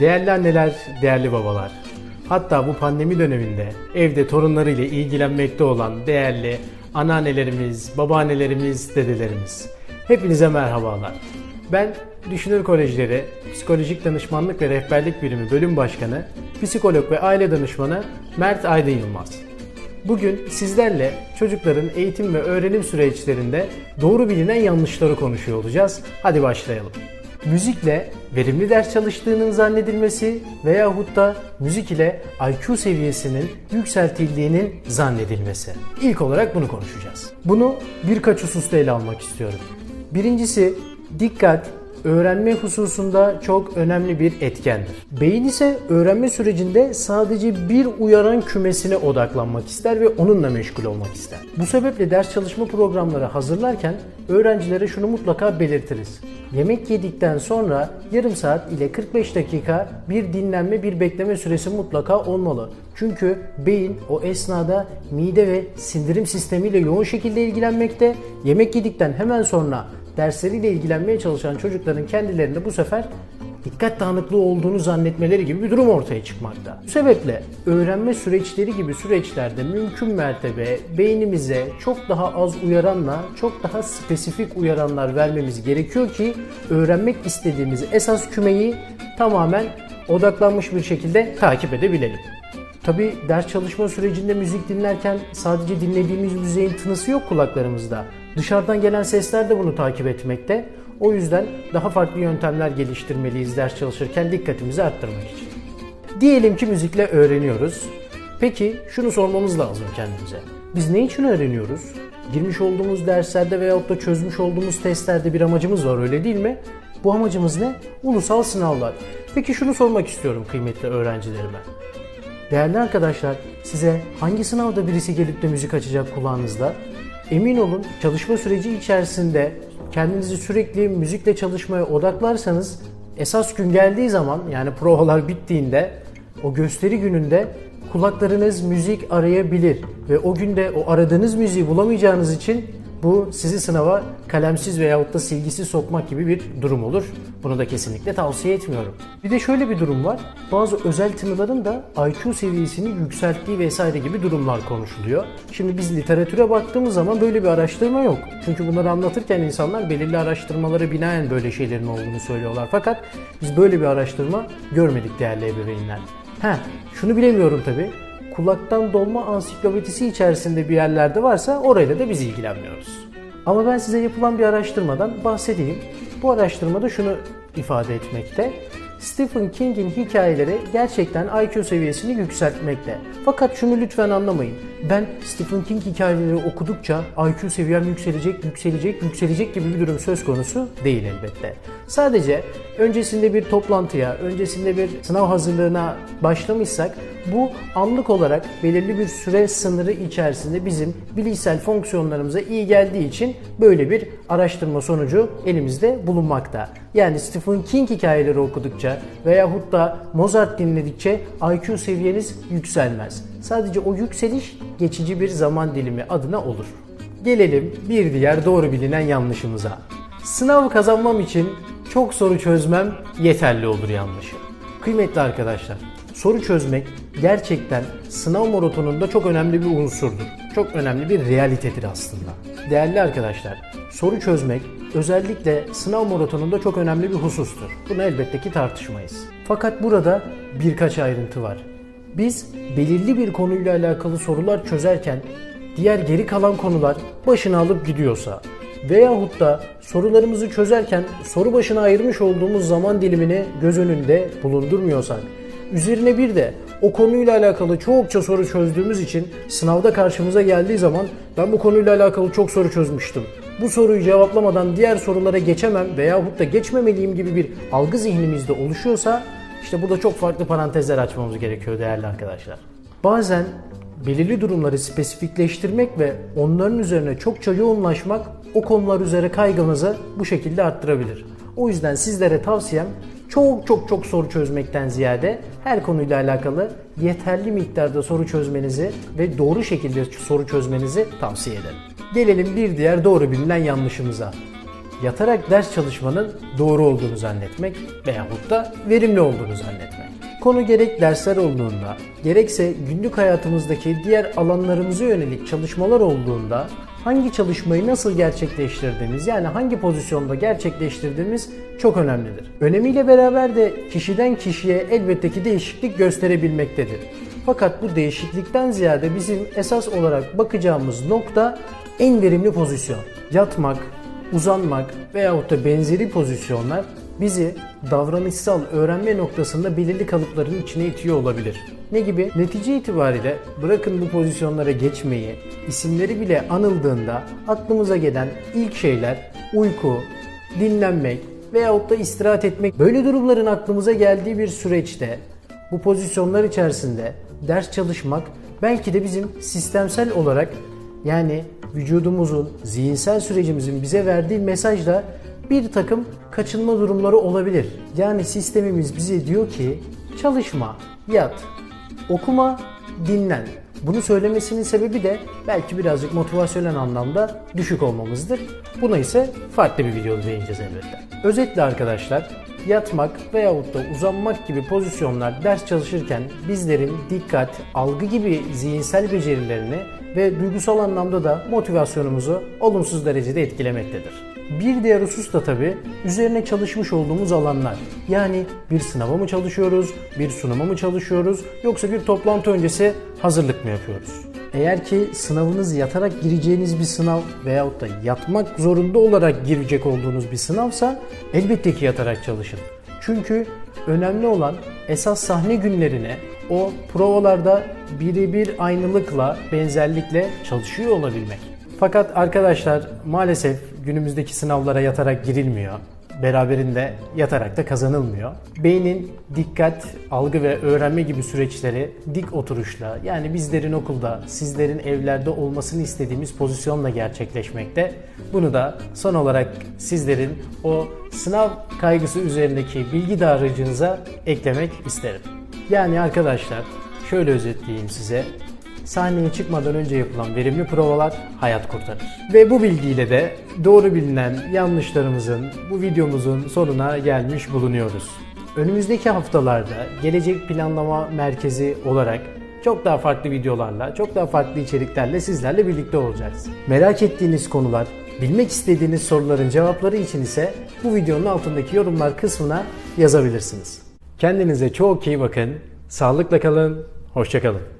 Değerli anneler, değerli babalar. Hatta bu pandemi döneminde evde torunlarıyla ilgilenmekte olan değerli anneannelerimiz, babaannelerimiz, dedelerimiz. Hepinize merhabalar. Ben Düşünür Kolejleri Psikolojik Danışmanlık ve Rehberlik Birimi Bölüm Başkanı, Psikolog ve Aile Danışmanı Mert Aydın Yılmaz. Bugün sizlerle çocukların eğitim ve öğrenim süreçlerinde doğru bilinen yanlışları konuşuyor olacağız. Hadi başlayalım. Müzikle verimli ders çalıştığının zannedilmesi veyahut da müzik ile IQ seviyesinin yükseltildiğinin zannedilmesi. İlk olarak bunu konuşacağız. Bunu birkaç hususta ele almak istiyorum. Birincisi dikkat öğrenme hususunda çok önemli bir etkendir. Beyin ise öğrenme sürecinde sadece bir uyaran kümesine odaklanmak ister ve onunla meşgul olmak ister. Bu sebeple ders çalışma programları hazırlarken öğrencilere şunu mutlaka belirtiriz. Yemek yedikten sonra yarım saat ile 45 dakika bir dinlenme, bir bekleme süresi mutlaka olmalı. Çünkü beyin o esnada mide ve sindirim sistemiyle yoğun şekilde ilgilenmekte. Yemek yedikten hemen sonra dersleriyle ilgilenmeye çalışan çocukların kendilerinde bu sefer dikkat dağınıklığı olduğunu zannetmeleri gibi bir durum ortaya çıkmakta. Bu sebeple öğrenme süreçleri gibi süreçlerde mümkün mertebe beynimize çok daha az uyaranla çok daha spesifik uyaranlar vermemiz gerekiyor ki öğrenmek istediğimiz esas kümeyi tamamen odaklanmış bir şekilde takip edebilelim. Tabi ders çalışma sürecinde müzik dinlerken sadece dinlediğimiz müziğin tınısı yok kulaklarımızda. Dışarıdan gelen sesler de bunu takip etmekte. O yüzden daha farklı yöntemler geliştirmeliyiz ders çalışırken dikkatimizi arttırmak için. Diyelim ki müzikle öğreniyoruz. Peki şunu sormamız lazım kendimize. Biz ne için öğreniyoruz? Girmiş olduğumuz derslerde veyahut da çözmüş olduğumuz testlerde bir amacımız var öyle değil mi? Bu amacımız ne? Ulusal sınavlar. Peki şunu sormak istiyorum kıymetli öğrencilerime. Değerli arkadaşlar, size hangi sınavda birisi gelip de müzik açacak kulağınızda? Emin olun çalışma süreci içerisinde kendinizi sürekli müzikle çalışmaya odaklarsanız esas gün geldiği zaman yani provalar bittiğinde o gösteri gününde kulaklarınız müzik arayabilir. Ve o günde o aradığınız müziği bulamayacağınız için bu sizi sınava kalemsiz veyahut da silgisiz sokmak gibi bir durum olur. Bunu da kesinlikle tavsiye etmiyorum. Bir de şöyle bir durum var. Bazı özel tınıların da IQ seviyesini yükselttiği vesaire gibi durumlar konuşuluyor. Şimdi biz literatüre baktığımız zaman böyle bir araştırma yok. Çünkü bunları anlatırken insanlar belirli araştırmalara binaen böyle şeylerin olduğunu söylüyorlar. Fakat biz böyle bir araştırma görmedik değerli ebeveynler. Ha, şunu bilemiyorum tabii kulaktan dolma ansiklopedisi içerisinde bir yerlerde varsa orayla da biz ilgilenmiyoruz. Ama ben size yapılan bir araştırmadan bahsedeyim. Bu araştırmada şunu ifade etmekte. Stephen King'in hikayeleri gerçekten IQ seviyesini yükseltmekte. Fakat şunu lütfen anlamayın. Ben Stephen King hikayeleri okudukça IQ seviyem yükselecek, yükselecek, yükselecek gibi bir durum söz konusu değil elbette. Sadece öncesinde bir toplantıya, öncesinde bir sınav hazırlığına başlamışsak bu anlık olarak belirli bir süre sınırı içerisinde bizim bilişsel fonksiyonlarımıza iyi geldiği için böyle bir araştırma sonucu elimizde bulunmakta. Yani Stephen King hikayeleri okudukça veyahut da Mozart dinledikçe IQ seviyeniz yükselmez. Sadece o yükseliş geçici bir zaman dilimi adına olur. Gelelim bir diğer doğru bilinen yanlışımıza. Sınav kazanmam için çok soru çözmem yeterli olur yanlışı. Kıymetli arkadaşlar, soru çözmek gerçekten sınav maratonunda çok önemli bir unsurdur. Çok önemli bir realitedir aslında. Değerli arkadaşlar, soru çözmek özellikle sınav maratonunda çok önemli bir husustur. Bunu elbette ki tartışmayız. Fakat burada birkaç ayrıntı var. Biz belirli bir konuyla alakalı sorular çözerken diğer geri kalan konular başını alıp gidiyorsa veyahut da sorularımızı çözerken soru başına ayırmış olduğumuz zaman dilimini göz önünde bulundurmuyorsak üzerine bir de o konuyla alakalı çokça soru çözdüğümüz için sınavda karşımıza geldiği zaman ben bu konuyla alakalı çok soru çözmüştüm. Bu soruyu cevaplamadan diğer sorulara geçemem veyahut da geçmemeliyim gibi bir algı zihnimizde oluşuyorsa işte burada çok farklı parantezler açmamız gerekiyor değerli arkadaşlar. Bazen belirli durumları spesifikleştirmek ve onların üzerine çokça yoğunlaşmak o konular üzere kaygımızı bu şekilde arttırabilir. O yüzden sizlere tavsiyem çok çok çok soru çözmekten ziyade her konuyla alakalı yeterli miktarda soru çözmenizi ve doğru şekilde soru çözmenizi tavsiye ederim. Gelelim bir diğer doğru bilinen yanlışımıza. yatarak ders çalışmanın doğru olduğunu zannetmek veyahut da verimli olduğunu zannetmek. Konu gerek dersler olduğunda, gerekse günlük hayatımızdaki diğer alanlarımıza yönelik çalışmalar olduğunda hangi çalışmayı nasıl gerçekleştirdiğimiz yani hangi pozisyonda gerçekleştirdiğimiz çok önemlidir. Önemiyle beraber de kişiden kişiye elbette ki değişiklik gösterebilmektedir. Fakat bu değişiklikten ziyade bizim esas olarak bakacağımız nokta en verimli pozisyon. Yatmak, uzanmak veyahut da benzeri pozisyonlar bizi davranışsal öğrenme noktasında belirli kalıpların içine itiyor olabilir. Ne gibi? Netice itibariyle bırakın bu pozisyonlara geçmeyi, isimleri bile anıldığında aklımıza gelen ilk şeyler uyku, dinlenmek veyahut da istirahat etmek. Böyle durumların aklımıza geldiği bir süreçte bu pozisyonlar içerisinde ders çalışmak belki de bizim sistemsel olarak yani vücudumuzun, zihinsel sürecimizin bize verdiği mesajla bir takım kaçınma durumları olabilir. Yani sistemimiz bize diyor ki çalışma, yat, okuma, dinlen. Bunu söylemesinin sebebi de belki birazcık motivasyonel anlamda düşük olmamızdır. Buna ise farklı bir videoda değineceğiz elbette. Özetle arkadaşlar yatmak veyahut da uzanmak gibi pozisyonlar ders çalışırken bizlerin dikkat, algı gibi zihinsel becerilerini ve duygusal anlamda da motivasyonumuzu olumsuz derecede etkilemektedir. Bir diğer husus da tabii üzerine çalışmış olduğumuz alanlar. Yani bir sınava mı çalışıyoruz, bir sunuma mı çalışıyoruz yoksa bir toplantı öncesi hazırlık mı yapıyoruz? Eğer ki sınavınız yatarak gireceğiniz bir sınav veyahut da yatmak zorunda olarak girecek olduğunuz bir sınavsa elbette ki yatarak çalışın. Çünkü önemli olan esas sahne günlerine o provalarda birebir aynılıkla, benzerlikle çalışıyor olabilmek. Fakat arkadaşlar maalesef günümüzdeki sınavlara yatarak girilmiyor. Beraberinde yatarak da kazanılmıyor. Beynin dikkat, algı ve öğrenme gibi süreçleri dik oturuşla yani bizlerin okulda, sizlerin evlerde olmasını istediğimiz pozisyonla gerçekleşmekte. Bunu da son olarak sizlerin o sınav kaygısı üzerindeki bilgi dağarcığınıza eklemek isterim. Yani arkadaşlar şöyle özetleyeyim size. Sahneye çıkmadan önce yapılan verimli provalar hayat kurtarır. Ve bu bilgiyle de doğru bilinen yanlışlarımızın bu videomuzun sonuna gelmiş bulunuyoruz. Önümüzdeki haftalarda gelecek planlama merkezi olarak çok daha farklı videolarla, çok daha farklı içeriklerle sizlerle birlikte olacağız. Merak ettiğiniz konular, bilmek istediğiniz soruların cevapları için ise bu videonun altındaki yorumlar kısmına yazabilirsiniz. Kendinize çok iyi bakın, sağlıkla kalın, hoşçakalın.